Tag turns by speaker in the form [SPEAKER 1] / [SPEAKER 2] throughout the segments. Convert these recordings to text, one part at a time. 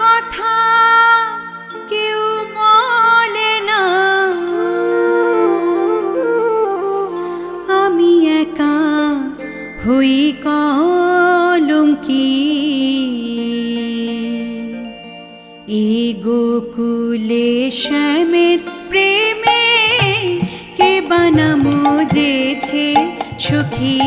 [SPEAKER 1] কথা কেউ বলে না। আমি একা কলঙ্কি গোকুলে প্রেমে সুখী?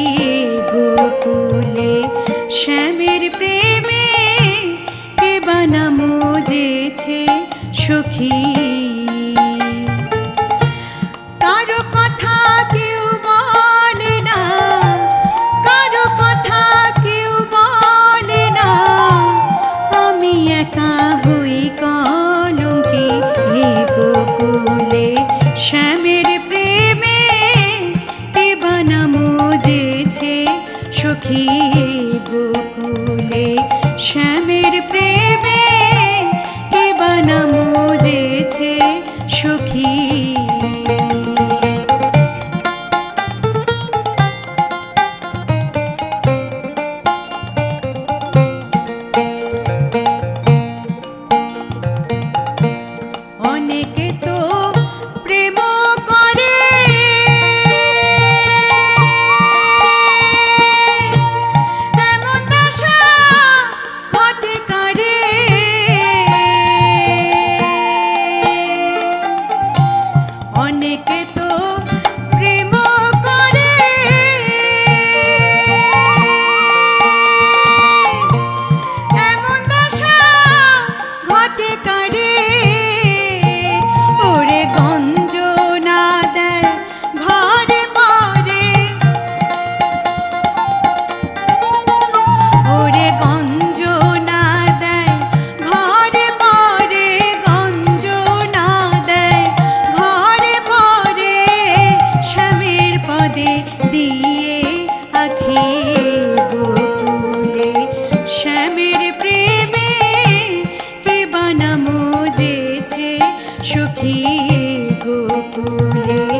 [SPEAKER 1] গোকুলে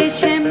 [SPEAKER 1] Hashem